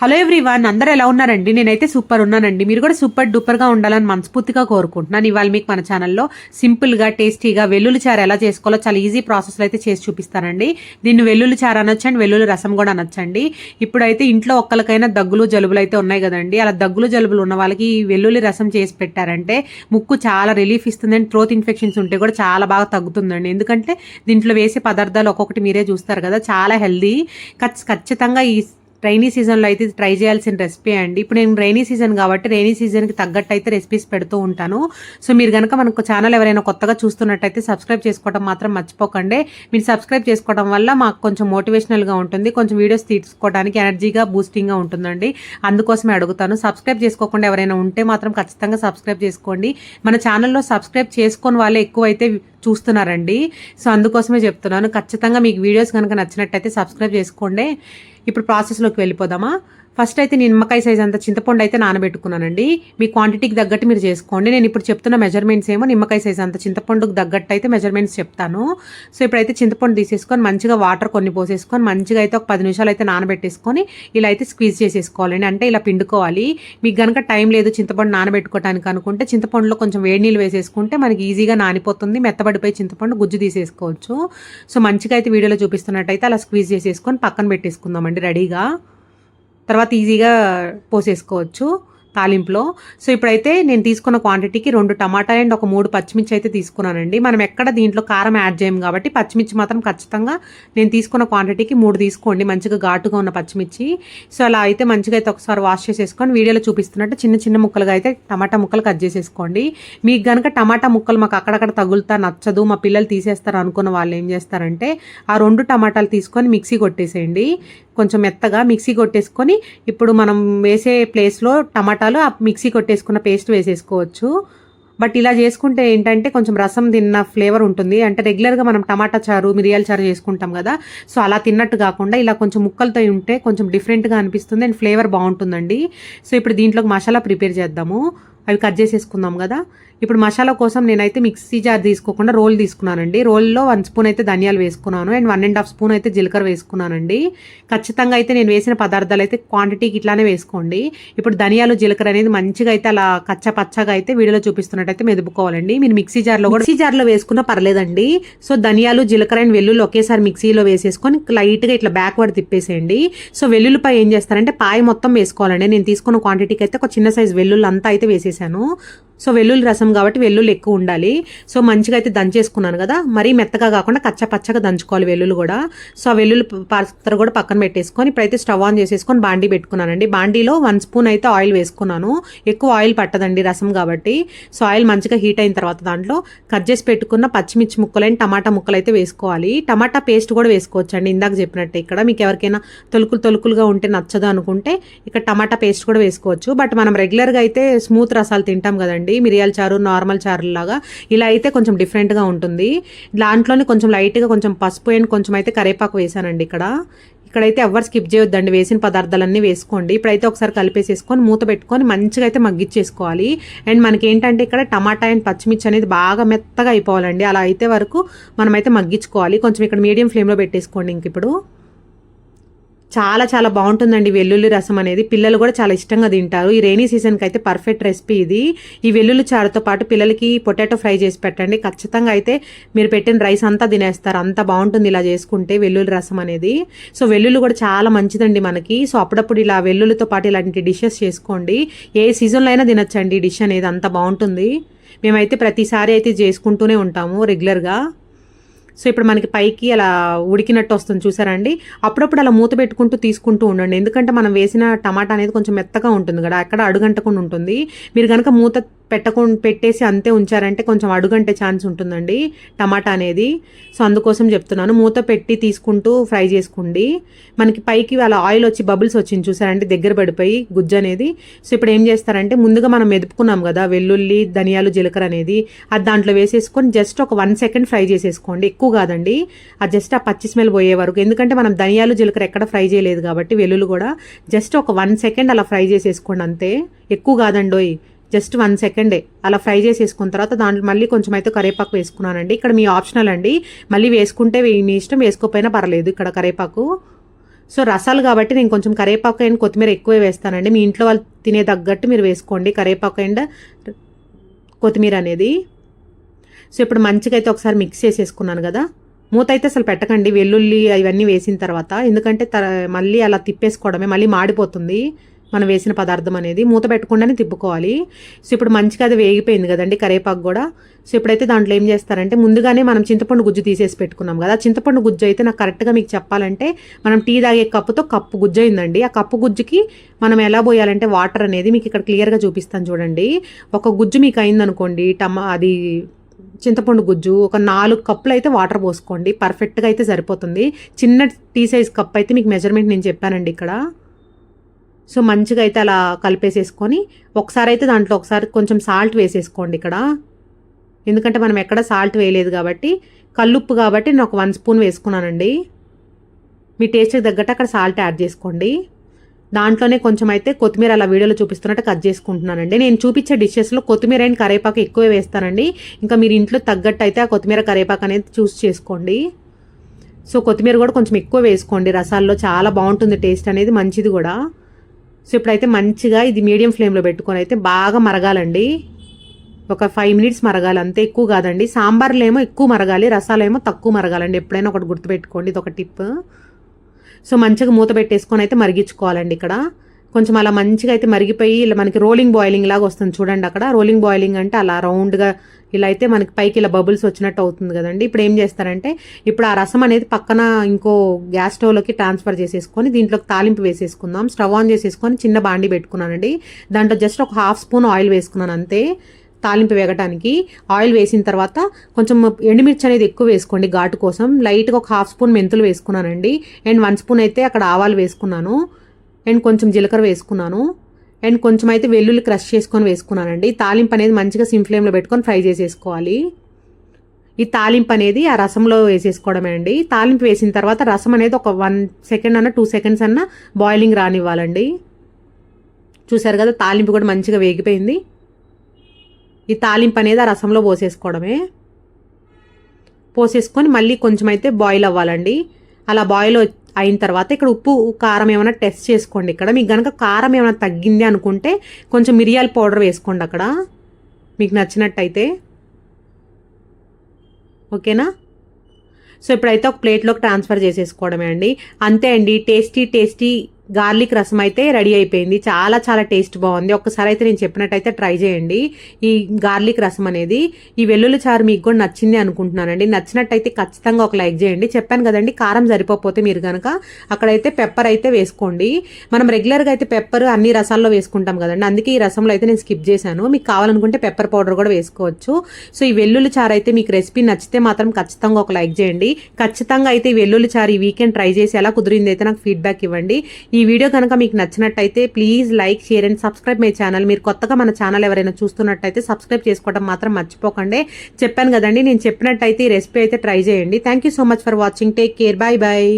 Hello everyone అందరూ ఎలా ఉన్నారండి? నేనైతే సూపర్ ఉన్నానండి. మీరు కూడా సూపర్ డూపర్గా ఉండాలని మనస్ఫూర్తిగా కోరుకుంటున్నాను. ఇవాళ మీకు మన ఛానల్లో సింపుల్గా టేస్టీగా వెల్లుల్లి చారు ఎలా చేసుకోవాలో చాలా ఈజీ ప్రాసెస్లో అయితే చేసి చూపిస్తానండి. దీన్ని వెల్లుల్లి చారు అనొచ్చండి వెల్లుల్లి రసం కూడా అనొచ్చండి. ఇప్పుడైతే ఇంట్లో ఒక్కరికైనా దగ్గులు జలుబులు అయితే ఉన్నాయి కదండి. అలా దగ్గులు జలుబులు ఉన్న వాళ్ళకి ఈ వెల్లుల్లి రసం చేసి పెట్టారంటే ముక్కు చాలా రిలీఫ్ ఇస్తుంది అండ్ థ్రోత్ ఇన్ఫెక్షన్స్ ఉంటే కూడా చాలా బాగా తగ్గుతుందండి. ఎందుకంటే దీంట్లో వేసే పదార్థాలు ఒక్కొక్కటి మీరే చూస్తారు కదా చాలా హెల్దీ. ఖచ్చితంగా ఈ రైనీ సీజన్లో అయితే ట్రై చేయాల్సిన రెసిపీ అండి. ఇప్పుడు నేను రైనీ సీజన్ కాబట్టి రైనీ సీజన్కి తగ్గట్టు అయితే రెసిపీస్ పెడుతూ ఉంటాను. సో మీరు కనుక మనకు ఛానల్ ఎవరైనా కొత్తగా చూస్తున్నట్టయితే సబ్స్క్రైబ్ చేసుకోవడం మాత్రం మర్చిపోకండి. మీరు సబ్స్క్రైబ్ చేసుకోవడం వల్ల మాకు కొంచెం మోటివేషనల్గా ఉంటుంది. కొంచెం వీడియోస్ తీసుకోవడానికి ఎనర్జీగా బూస్టింగ్గా ఉంటుందండి. అందుకోసమే అడుగుతాను. సబ్స్క్రైబ్ చేసుకోకుండా ఎవరైనా ఉంటే మాత్రం ఖచ్చితంగా సబ్స్క్రైబ్ చేసుకోండి. మన ఛానల్లో సబ్స్క్రైబ్ చేసుకొని వాళ్ళే ఎక్కువ అయితే చూస్తున్నారండి. సో అందుకోసమే చెప్తున్నాను. ఖచ్చితంగా మీకు వీడియోస్ కనుక నచ్చినట్టయితే సబ్స్క్రైబ్ చేసుకోండి. ఇప్పుడు ప్రాసెస్లోకి వెళ్ళిపోదామా? ఫస్ట్ అయితే నేను నిమ్మకాయ సైజ్ అంత చింతపండు అయితే నానబెట్టుకున్నానండి. మీ క్వాంటిటీకి తగ్గట్టు మీరు చేసుకోండి. నేను ఇప్పుడు చెప్తున్న మెజర్మెంట్స్ ఏమో నిమ్మకాయ సైజ్ అంత చింతపండుకు తగ్గట్టు అయితే మెజర్మెంట్స్ చెప్తాను. సో ఇప్పుడైతే చింతపండు తీసేసుకొని మంచిగా వాటర్ కొన్ని పోసేసుకొని మంచిగా అయితే ఒక పది నిమిషాలు అయితే నానబెట్టేసుకొని ఇలా అయితే స్క్వీజ్ చేసేసుకోవాలండి. అంటే ఇలా పిండుకోవాలి. మీకు కనుక టైం లేదు చింతపండు నానబెట్టుకోవడానికి అనుకుంటే చింతపండులో కొంచెం వేడి నీళ్ళు వేసేసుకుంటే మనకి ఈజీగా నానిపోతుంది. మెత్తబడిపోయి చింతపండు గుజ్జు తీసేసుకోవచ్చు. సో మంచిగా అయితే వీడియోలో చూపిస్తున్నట్టయితే అలా స్క్వీజ్ చేసేసుకొని పక్కన పెట్టేసుకుందామండి రెడీగా తర్వాత ఈజీగా పోసేసుకోవచ్చు. తాలింపులో. సో ఇప్పుడైతే నేను తీసుకున్న క్వాంటిటీకి రెండు టమాటా అండ్ ఒక మూడు పచ్చిమిర్చి అయితే తీసుకున్నానండి. మనం ఎక్కడ దీంట్లో కారం యాడ్ చేయము కాబట్టి పచ్చిమిర్చి మాత్రం ఖచ్చితంగా నేను తీసుకున్న క్వాంటిటీకి మూడు తీసుకోండి. మంచిగా ఘాటుగా ఉన్న పచ్చిమిర్చి. సో అలా అయితే మంచిగా అయితే ఒకసారి వాష్ చేసేసుకొని వీడియోలో చూపిస్తున్నట్టు చిన్న చిన్న ముక్కలుగా అయితే టమాటా ముక్కలు కట్ చేసేసుకోండి. మీకు కనుక టమాటా ముక్కలు మాకు అక్కడక్కడ తగులుతా నచ్చదు మా పిల్లలు తీసేస్తారు అనుకున్న వాళ్ళు ఏం చేస్తారంటే ఆ రెండు టమాటాలు తీసుకొని మిక్సీ కొట్టేసేయండి. కొంచెం మెత్తగా మిక్సీ కొట్టేసుకొని ఇప్పుడు మనం వేసే ప్లేస్లో టమాటా టమాటాలు ఆ మిక్సీ కొట్టేసుకున్న పేస్ట్ వేసేసుకోవచ్చు. బట్ ఇలా చేసుకుంటే ఏంటంటే కొంచెం రసం తిన్న ఫ్లేవర్ ఉంటుంది. అంటే రెగ్యులర్గా మనం టమాటా చారు మిరియాల చారు చేసుకుంటాం కదా. సో అలా తిన్నట్టు కాకుండా ఇలా కొంచెం ముక్కలతో ఉంటే కొంచెం డిఫరెంట్గా అనిపిస్తుంది అండ్ ఫ్లేవర్ బాగుంటుందండి. సో ఇప్పుడు దీంట్లోకి మసాలా ప్రిపేర్ చేద్దాము. అవి కట్ చేసేసుకుందాం కదా. ఇప్పుడు మసాలా కోసం నేనైతే మిక్సీ జార్ తీసుకోకుండా రోల్ తీసుకున్నానండి. రోల్లో వన్ స్పూన్ అయితే ధనియాలు వేసుకున్నాను. And one and half spoon అయితే జీలకర్ర వేసుకున్నానండి. ఖచ్చితంగా అయితే నేను వేసిన పదార్థాలు అయితే క్వాంటిటీకి ఇట్లానే వేసుకోండి. ఇప్పుడు ధనియాలు జీలకర్ర అనేది మంచిగా అయితే అలా కచ్చ పచ్చగా అయితే వీడియోలో చూపిస్తున్నట్టయితే మెదుపుకోవాలండి. మీరు మిక్సీ జార్లో కూడా మిక్సీ జార్లో వేసుకున్నా పర్లేదండి. సో ధనియాలు జీలకర్ర అండ్ వెల్లుల్లి ఒకేసారి మిక్సీలో వేసేసుకొని లైట్గా ఇట్లా బ్యాక్వర్డ్ తిప్పేసేయండి. సో వెల్లుల్లిపై ఏం చేస్తారంటే పాయ మొత్తం వేసుకోవాలండి. నేను తీసుకున్న క్వాంటిటీకి అయితే ఒక చిన్న సైజ్ వెల్లుల్లి అంతా అయితే వేసేసాను. సో వెల్లుల్లి రసం కాబట్టి వెల్లుల్లి ఎక్కువ ఉండాలి. సో మంచిగా అయితే దంచేసుకున్నాను కదా. మరీ మెత్తగా కాకుండా కచ్చ పచ్చగా దంచుకోవాలి వెల్లుల్లి కూడా. సో ఆ వెల్లుల్లి పాత్ర కూడా పక్కన పెట్టేసుకొని ఇప్పుడైతే స్టవ్ ఆన్ చేసేసుకొని బాండీ పెట్టుకున్నానండి. బాండీలో వన్ స్పూన్ అయితే ఆయిల్ వేసుకున్నాను. ఎక్కువ ఆయిల్ పట్టదండి రసం కాబట్టి. సో ఆయిల్ మంచిగా హీట్ అయిన తర్వాత దాంట్లో కట్ చేసి పెట్టుకున్న పచ్చిమిర్చి ముక్కలైన టమాటా ముక్కలు అయితే వేసుకోవాలి. టమాటా పేస్ట్ కూడా వేసుకోవచ్చు అండి ఇందాక చెప్పినట్టే ఇక్కడ. మీకు ఎవరికైనా తొలుకులు తొలుకులుగా ఉంటే నచ్చదు అనుకుంటే ఇక్కడ టమాటా పేస్ట్ కూడా వేసుకోవచ్చు. బట్ మనం రెగ్యులర్గా అయితే స్మూత్ రసాలు తింటాం కదండి. మిరియాల చారు నార్మల్ చారు లాగా ఇలా అయితే కొంచెం డిఫరెంట్గా ఉంటుంది. దాంట్లోనే కొంచెం లైట్గా కొంచెం పసుపు అండ్ కొంచెం అయితే కరేపాకు వేసానండి ఇక్కడ. ఇక్కడైతే ఎవరు స్కిప్ చేయొద్దండి. వేసిన పదార్థాలన్నీ వేసుకోండి. ఇప్పుడైతే ఒకసారి కలిపేసేసుకొని మూత పెట్టుకొని మంచిగా అయితే మగ్గిచ్చేసుకోవాలి అండ్ మనకి ఏంటంటే ఇక్కడ టమాటా అండ్ పచ్చిమిర్చి అనేది బాగా మెత్తగా అయిపోవాలండి. అలా అయితే వరకు మనమైతే మగ్గించుకోవాలి. కొంచెం ఇక్కడ మీడియం ఫ్లేమ్లో పెట్టేసుకోండి ఇంక ఇప్పుడు. చాలా చాలా బాగుంటుందండి వెల్లుల్లి రసం అనేది. పిల్లలు కూడా చాలా ఇష్టంగా తింటారు. ఈ రైనీ సీజన్కి అయితే పర్ఫెక్ట్ రెసిపీ ఇది. ఈ వెల్లుల్లి చారుతో పాటు పిల్లలకి పొటాటో ఫ్రై చేసి పెట్టండి. ఖచ్చితంగా అయితే మీరు పెట్టిన రైస్ అంతా తినేస్తారు. అంత బాగుంటుంది ఇలా చేసుకుంటే వెల్లుల్లి రసం అనేది. సో వెల్లుల్లి కూడా చాలా మంచిదండి మనకి. సో అప్పుడప్పుడు ఇలా వెల్లుల్లితో పాటు ఇలాంటి డిషెస్ చేసుకోండి. ఏ సీజన్లో అయినా తినచ్చండి ఈ డిష్ అనేది. అంత బాగుంటుంది. మేమైతే ప్రతిసారి అయితే చేసుకుంటూనే ఉంటాము రెగ్యులర్గా. సో ఇప్పుడు మనకి పైకి అలా ఉడికినట్టు వస్తుంది చూసారండి అప్పుడప్పుడు అలా మూత పెట్టుకుంటూ తీసుకుంటూ ఉండండి. ఎందుకంటే మనం వేసిన టమాటా అనేది కొంచెం మెత్తగా ఉంటుంది కదా అక్కడ అడుగంటకుండా ఉంటుంది. మీరు కనుక మూత పెట్టకుండా పెట్టేసి అంతే ఉంచారంటే కొంచెం అడుగంటే ఛాన్స్ ఉంటుందండి టమాటా అనేది. సో అందుకోసం చెప్తున్నాను. మూత పెట్టి తీసుకుంటూ ఫ్రై చేసుకోండి. మనకి పైకి అలా ఆయిల్ వచ్చి బబుల్స్ వచ్చింది చూసారంటే దగ్గర పడిపోయి గుజ్జు అనేది. సో ఇప్పుడు ఏం చేస్తారంటే ముందుగా మనం మెదుపుకున్నాం కదా వెల్లుల్లి ధనియాలు జీలకర్ర అనేది. అది దాంట్లో వేసేసుకొని జస్ట్ ఒక వన్ సెకండ్ ఫ్రై చేసేసుకోండి. ఎక్కువ కాదండి. అది జస్ట్ ఆ పచ్చి స్మెల్ పోయే వరకు. ఎందుకంటే మనం ధనియాలు జీలకర్ర ఎక్కడ ఫ్రై చేయలేదు కాబట్టి వెల్లుల్లి కూడా జస్ట్ ఒక వన్ సెకండ్ అలా ఫ్రై చేసేసుకోండి అంతే. ఎక్కువ కాదండోయ్. జస్ట్ వన్ సెకండే అలా ఫ్రై చేసేసుకున్న తర్వాత దాంట్లో మళ్ళీ కొంచెం అయితే కరేపాకు వేసుకున్నానండి. ఇక్కడ మీ ఆప్షనల్ అండి. మళ్ళీ వేసుకుంటే మీ ఇష్టం వేసుకోకపోయినా పర్లేదు ఇక్కడ కరేపాకు. సో రసాలు కాబట్టి నేను కొంచెం కరేపాకు అండ్ కొత్తిమీర ఎక్కువే వేస్తానండి. మీ ఇంట్లో వాళ్ళు తినే తగ్గట్టు మీరు వేసుకోండి. కరేపాకు అండ్ కొత్తిమీర అనేది. సో ఇప్పుడు మంచిగా అయితే ఒకసారి మిక్స్ చేసేసుకున్నాను కదా. మూత అయితే అసలు పెట్టకండి. వెల్లుల్లి అవన్నీ వేసిన తర్వాత. ఎందుకంటే త మళ్ళీ అలా తిప్పేసుకోవడమే మళ్ళీ మాడిపోతుంది. మనం వేసిన పదార్థం అనేది మూత పెట్టకుండానే తిప్పుకోవాలి. సో ఇప్పుడు మంచిగా అది వేగిపోయింది కదండి కరేపాకు కూడా. సో ఇప్పుడైతే దాంట్లో ఏం చేస్తారంటే ముందుగానే మనం చింతపండు గుజ్జు తీసేసి పెట్టుకున్నాం కదా. చింతపండు గుజ్జు అయితే నాకు కరెక్ట్గా మీకు చెప్పాలంటే మనం టీ తాగే కప్పుతో కప్పు గుజ్జు అయిందండి. ఆ కప్పు గుజ్జుకి మనం ఎలా పోయాలంటే వాటర్ అనేది మీకు ఇక్కడ క్లియర్గా చూపిస్తాను చూడండి. ఒక గుజ్జు మీకు అయిందనుకోండి టమా అది చింతపండు గుజ్జు ఒక నాలుగు కప్పులు అయితే వాటర్ పోసుకోండి. పర్ఫెక్ట్గా అయితే సరిపోతుంది. చిన్న టీ సైజ్ కప్ అయితే మీకు మెజర్మెంట్ నేను చెప్పానండి ఇక్కడ. సో మంచిగా అయితే అలా కలిపేసేసుకొని ఒకసారి అయితే దాంట్లో ఒకసారి కొంచెం సాల్ట్ వేసేసుకోండి ఇక్కడ. ఎందుకంటే మనం ఎక్కడ సాల్ట్ వేయలేదు కాబట్టి కల్లుప్పు కాబట్టి నేను ఒక వన్ స్పూన్ వేసుకున్నానండి. మీ టేస్ట్కి తగ్గట్టు అక్కడ సాల్ట్ యాడ్ చేసుకోండి. దాంట్లోనే కొంచెం అయితే కొత్తిమీర అలా వీడియోలో చూపిస్తున్నట్టు కట్ చేసుకుంటున్నానండి. నేను చూపించే డిషెస్లో కొత్తిమీర అండ్ కరేపాకు ఎక్కువే వేస్తానండి. ఇంకా మీరు ఇంట్లో తగ్గట్టు అయితే ఆ కొత్తిమీర కరేపాకు అనేది చూస్ చేసుకోండి. సో కొత్తిమీర కూడా కొంచెం ఎక్కువ వేసుకోండి. రసాల్లో చాలా బాగుంటుంది టేస్ట్ అనేది మంచిది కూడా. సో ఇప్పుడైతే మంచిగా ఇది మీడియం ఫ్లేమ్లో పెట్టుకొని అయితే బాగా మరగాలండి. ఒక ఫైవ్ మినిట్స్ మరగాలి అంతే ఎక్కువ కాదండి. సాంబార్లేమో ఏమో ఎక్కువ మరగాలి రసాలు ఏమో తక్కువ మరగాలండి. ఎప్పుడైనా ఒకటి గుర్తుపెట్టుకోండి ఇది ఒక టిప్. సో మంచిగా మూత పెట్టేసుకొని అయితే మరిగించుకోవాలండి ఇక్కడ. కొంచెం అలా మంచిగా అయితే మరిగిపోయి ఇలా మనకి రోలింగ్ బాయిలింగ్ లాగా వస్తుంది చూడండి అక్కడ. రోలింగ్ బాయిలింగ్ అంటే అలా రౌండ్గా ఇలా అయితే మనకి పైకి ఇలా బబుల్స్ వచ్చినట్టు అవుతుంది కదండి. ఇప్పుడు ఏం చేస్తారంటే ఇప్పుడు ఆ రసం అనేది పక్కన ఇంకో గ్యాస్ స్టవ్లోకి ట్రాన్స్ఫర్ చేసేసుకొని దీంట్లోకి తాలింపు వేసేసుకుందాం. స్టవ్ ఆన్ చేసేసుకొని చిన్న బాండి పెట్టుకున్నానండి. దాంట్లో జస్ట్ ఒక హాఫ్ స్పూన్ ఆయిల్ వేసుకున్నాను అంతే తాలింపు వేగటానికి. ఆయిల్ వేసిన తర్వాత కొంచెం ఎండుమిర్చి అనేది ఎక్కువ వేసుకోండి ఘాటు కోసం. లైట్గా ఒక హాఫ్ స్పూన్ మెంతులు వేసుకున్నానండి. అండ్ వన్ స్పూన్ అయితే అక్కడ ఆవాలు వేసుకున్నాను. అండ్ కొంచెం జీలకర్ర వేసుకున్నాను. అండ్ కొంచెం అయితే వెల్లుల్లి క్రష్ చేసుకొని వేసుకున్నానండి. తాలింపు అనేది మంచిగా సిమ్ ఫ్లేమ్లో పెట్టుకొని ఫ్రై చేసేసుకోవాలి. ఈ తాలింపు అనేది ఆ రసంలో వేసేసుకోవడమే అండి. తాలింపు వేసిన తర్వాత రసం అనేది ఒక వన్ సెకండ్ అన్న టూ సెకండ్స్ అన్న బాయిలింగ్ రానివ్వాలండి. చూసారు కదా తాలింపు కూడా మంచిగా వేగిపోయింది. ఈ తాలింపు అనేది ఆ రసంలో పోసేసుకోవడమే. పోసేసుకొని మళ్ళీ కొంచెం అయితే బాయిల్ అవ్వాలండి. అలా బాయిల్ అయిన తర్వాత ఇక్కడ ఉప్పు కారం ఏమైనా టెస్ట్ చేసుకోండి ఇక్కడ. మీకు కనుక కారం ఏమైనా తగ్గింది అనుకుంటే కొంచెం మిరియాల పౌడర్ వేసుకోండి అక్కడ. మీకు నచ్చినట్టయితే. ఓకేనా? సో ఇప్పుడైతే ఒక ప్లేట్లోకి ట్రాన్స్ఫర్ చేసేసుకోవడమే అండి. అంతే అండి టేస్టీ టేస్టీ గార్లిక్ రసం అయితే రెడీ అయిపోయింది. చాలా చాలా టేస్ట్ బాగుంది. ఒక్కసారి అయితే నేను చెప్పినట్టయితే ట్రై చేయండి. ఈ గార్లిక్ రసం అనేది ఈ వెల్లుల్లి చారు మీకు కూడా నచ్చింది అనుకుంటున్నానండి. నచ్చినట్టయితే ఖచ్చితంగా ఒక లైక్ చేయండి. చెప్పాను కదండి కారం సరిపోతే మీరు కనుక అక్కడైతే పెప్పర్ అయితే వేసుకోండి. మనం రెగ్యులర్గా అయితే పెప్పర్ అన్ని రసాల్లో వేసుకుంటాం కదండి. అందుకే ఈ రసంలో అయితే నేను స్కిప్ చేశాను. మీకు కావాలనుకుంటే పెప్పర్ పౌడర్ కూడా వేసుకోవచ్చు. సో ఈ వెల్లుల్లి చారు అయితే మీకు రెసిపీ నచ్చితే మాత్రం ఖచ్చితంగా ఒక లైక్ చేయండి. ఖచ్చితంగా అయితే ఈ వెల్లుల్లి చారు ఈ వీకెండ్ ట్రై చేసి ఎలా కుదిరింది అయితే నాకు ఫీడ్బ్యాక్ ఇవ్వండి. ఈ ఈ వీడియో కనుక మీకు నచ్చినట్టయితే please like share and subscribe my channel. మీరు కొత్తగా మన ఛానల్ ఎవరైనా చూస్తున్నట్టయితే సబ్స్క్రైబ్ చేసుకోవడం మాత్రం మర్చిపోకండి. చెప్పాను కదండి నేను చెప్పినట్టయితే ఈ రెసిపీ అయితే ట్రై చేయండి. Thank you so much for watching take care bye bye